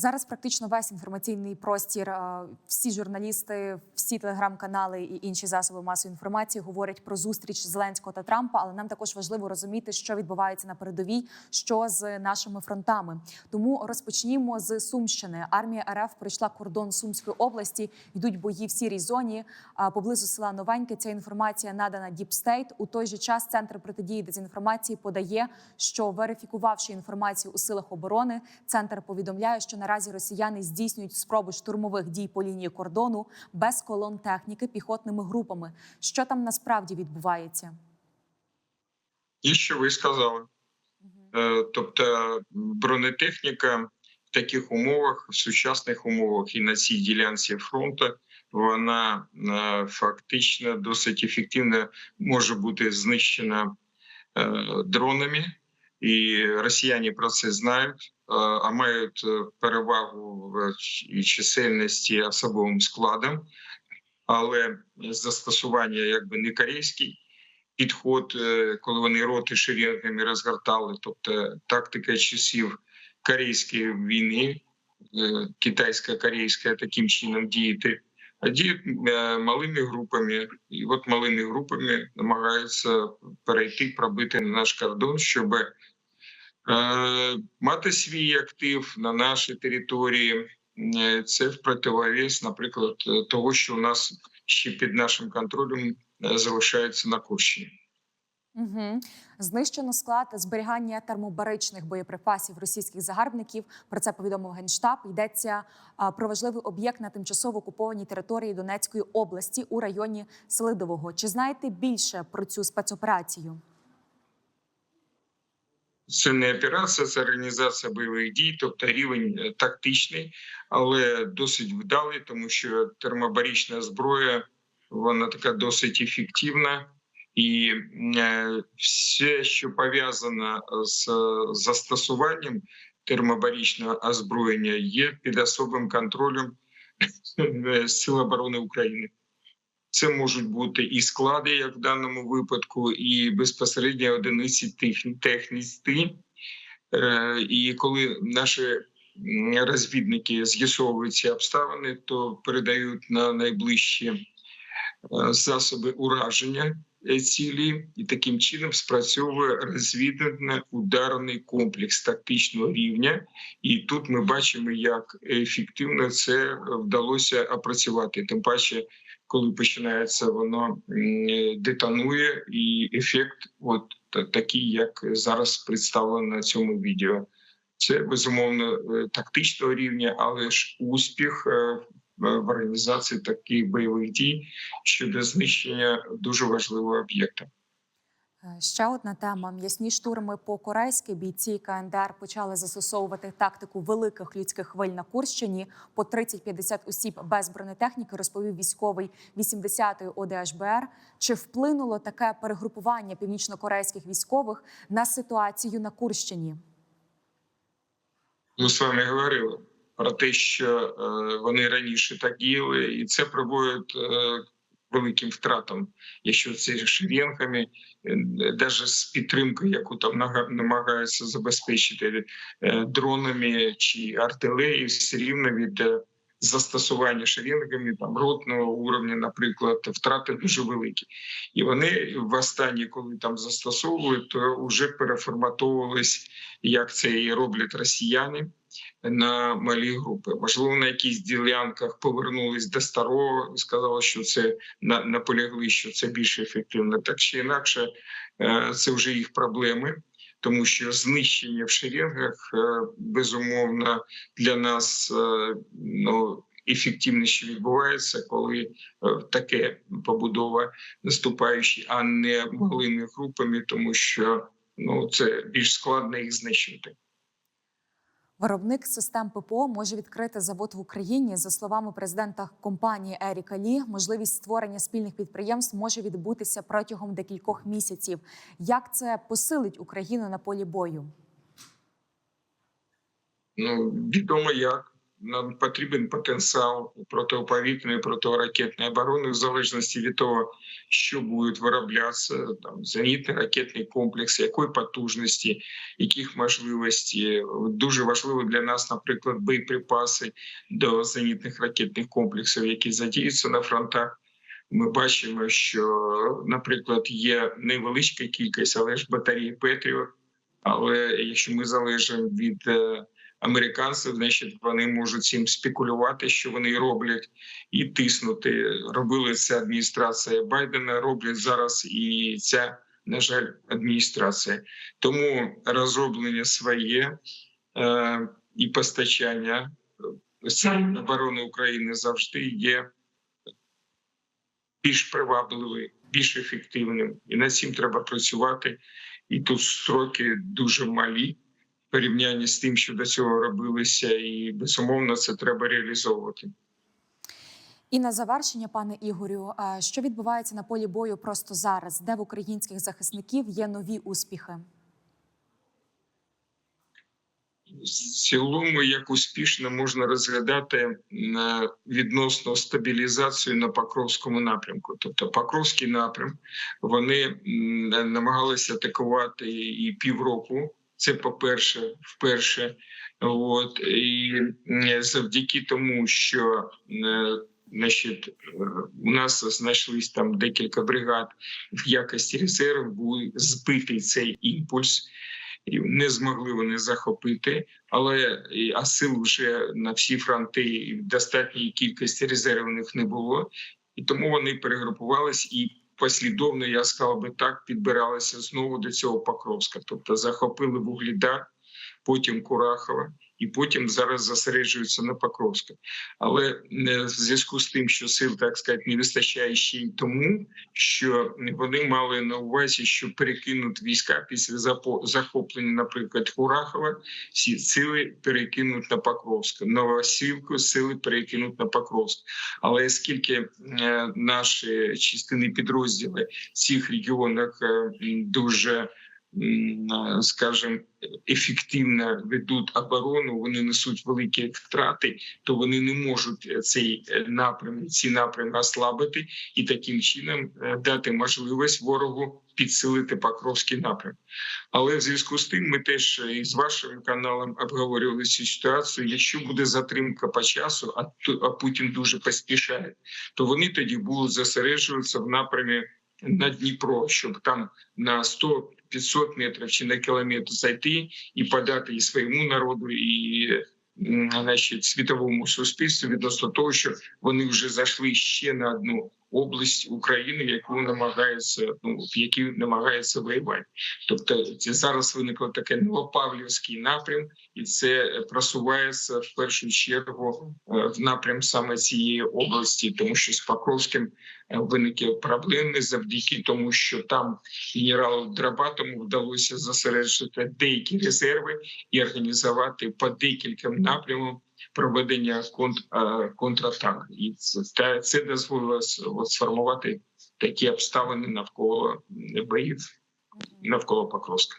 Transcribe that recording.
Зараз практично весь інформаційний простір, всі журналісти, всі телеграм-канали і інші засоби масової інформації говорять про зустріч Зеленського та Трампа. Але нам також важливо розуміти, що відбувається на передовій, що з нашими фронтами. Тому розпочнімо з Сумщини. Армія РФ пройшла кордон Сумської області. Йдуть бої в сірій зоні поблизу села Новеньке. Ця інформація надана Діпстейт. У той же час центр протидії дезінформації подає, що верифікувавши інформацію у силах оборони, центр повідомляє, що наразі росіяни здійснюють спроби штурмових дій по лінії кордону без колон техніки піхотними групами. Що там насправді відбувається? І що ви сказали? Е, Тобто бронетехніка в таких умовах, в сучасних умовах і на цій ділянці фронту, вона е, фактично досить ефективно може бути знищена е, дронами, і росіяни про це знають, а мають е, перевагу і чисельності особовим складом, але застосування якби не корейський підход, е, коли вони роти шеренгами розгортали, тобто тактика часів Корейської війни, е, китайсько-корейська таким чином діяти, а діють е, малими групами, і от малими групами намагаються перейти, пробити на наш кордон, щоб е, мати свій актив на нашій території. Е, Це в противовес, наприклад, е, того, що у нас ще під нашим контролем е, залишається на Курщині. Угу. Знищено склад зберігання термобаричних боєприпасів російських загарбників. Про це повідомив генштаб. Йдеться про важливий об'єкт на тимчасово окупованій території Донецької області у районі Селидового. Чи знаєте більше про цю спецоперацію? Це не операція, це організація бойових дій, тобто рівень е, тактичний, але досить вдалий, тому що термобарічна зброя вона така досить ефективна, і е, все, що пов'язано з застосуванням термобарічного озброєння, є під особим контролем е, Сил оборони України. Це можуть бути і склади, як в даному випадку, і безпосередньо одиниці техні- Е, І коли наші розвідники з'ясовують ці обставини, то передають на найближчі е, засоби ураження е, цілі, і таким чином спрацьовує розвідувально-ударний комплекс тактичного рівня. І тут ми бачимо, як ефективно це вдалося опрацювати. Тим паче, коли починається, воно детонує, і ефект, от такий, як зараз представлено на цьому відео. Це безумовно е, тактичного рівня, але ж успіх е, в організації таких бойових дій щодо знищення дуже важливого об'єкта. Е, Ще одна тема: м'ясні штурми по корейськи бійці КНДР почали застосовувати тактику великих людських хвиль на Курщині. По 30-50 осіб без бронетехніки розповів військовий 80-ї ОДHБР. Чи вплинуло таке перегрупування північнокорейських військових на ситуацію на Курщині? Ми з вами говорили про те, що е, вони раніше так діяли, і це приводить е, великим втратам, якщо це шеренками, навіть з підтримкою, яку там намагаються забезпечити е, дронами чи артилерією, все рівно від е, застосування шерінгами там ротного уровня, наприклад, втрати дуже великі. І вони в останні, коли там застосовують, то вже переформатовувались, як це і роблять росіяни на малі групи. Можливо, на якихось ділянках повернулись до старого, і сказали, що це на- наполягли, що це більш ефективно. Так чи інакше, е, це вже їх проблеми. Тому що знищення в шеренгах е, безумовно для нас е, ну ефективніше відбувається, коли таке побудова наступаючі, а не малими групами, тому що ну це більш складно їх знищити. Виробник систем ППО може відкрити завод в Україні. За словами президента компанії Еріка Лі, можливість створення спільних підприємств може відбутися протягом декількох місяців. Як це посилить Україну на полі бою? Ну відомо як нам потрібен потенціал протиповітряної протиракетної оборони в залежності від того, що будуть вироблятися там зенітний ракетний комплекс, якої потужності, яких можливостей. Дуже важливо для нас, наприклад, боєприпаси до зенітних ракетних комплексів, які задіються на фронтах. Ми бачимо, що, наприклад, є невеличка кількість, але ж батареї Петріот. Але якщо ми залежимо від е, американців, значить вони можуть цим спекулювати, що вони роблять, і тиснути. Робили це адміністрація Байдена, роблять зараз і ця, на жаль, адміністрація. Тому розроблення своє е, і постачання е, оборони України завжди є більш привабливий, більш ефективним, і над цим треба працювати. І тут строки дуже малі порівнянні з тим, що до цього робилося, і безумовно це треба реалізовувати. І на завершення, пане Ігорю, а що відбувається на полі бою просто зараз, де в українських захисників є нові успіхи? В цілому, як успішно можна розглядати е, відносно стабілізацію на Покровському напрямку. Тобто Покровський напрям вони намагалися атакувати і півроку. Це по-перше, вперше. От і завдяки тому, що е, значить, у нас знайшлись там декілька бригад в якості резерву, був збитий цей імпульс. Не змогли вони захопити, але а сил вже на всі фронти достатній кількості резервів у них не було, і тому вони перегрупувались і послідовно, я сказав би так, підбиралися знову до цього Покровська. Тобто захопили Вугледар, потім Курахова, і потім зараз зосереджуються на Покровська. Але е, в зв'язку з тим, що сил, так сказати, не вистачає ще й тому, що вони мали на увазі, що перекинуть війська після захоплення, наприклад, Курахова, всі сили перекинуть на Покровськ. Новосілку сили перекинуть на Покровськ. Але оскільки е, наші частини підрозділи в цих регіонах е, дуже скажімо, ефективно ведуть оборону, вони несуть великі втрати, то вони не можуть цей е, напрям, ці напрями ослабити і таким чином е, дати можливість ворогу підсилити Покровський напрям. Але в зв'язку з тим ми теж е, із вашим каналом обговорювали цю ситуацію. Якщо буде затримка по часу, а а Путін дуже поспішає, то вони тоді будуть зосереджуватися в напрямі на Дніпро, щоб там на 100 500 метрів чи на кілометр зайти і подати і своєму народу, і м, значить, світовому суспільству відносно того, що вони вже зайшли ще на одну область України, яку намагається ну в якій намагається воювати. Тобто це зараз виникло таке Новопавлівський напрям, і це просувається в першу чергу е, в напрям саме цієї області, тому що з Покровським е, виникли проблеми завдяки тому, що там генералу Драбатому вдалося зосереджити деякі резерви і організувати по декільком напрямам проведення е, контратак. І це, це дозволило сформувати такі обставини навколо боїв навколо Покровська.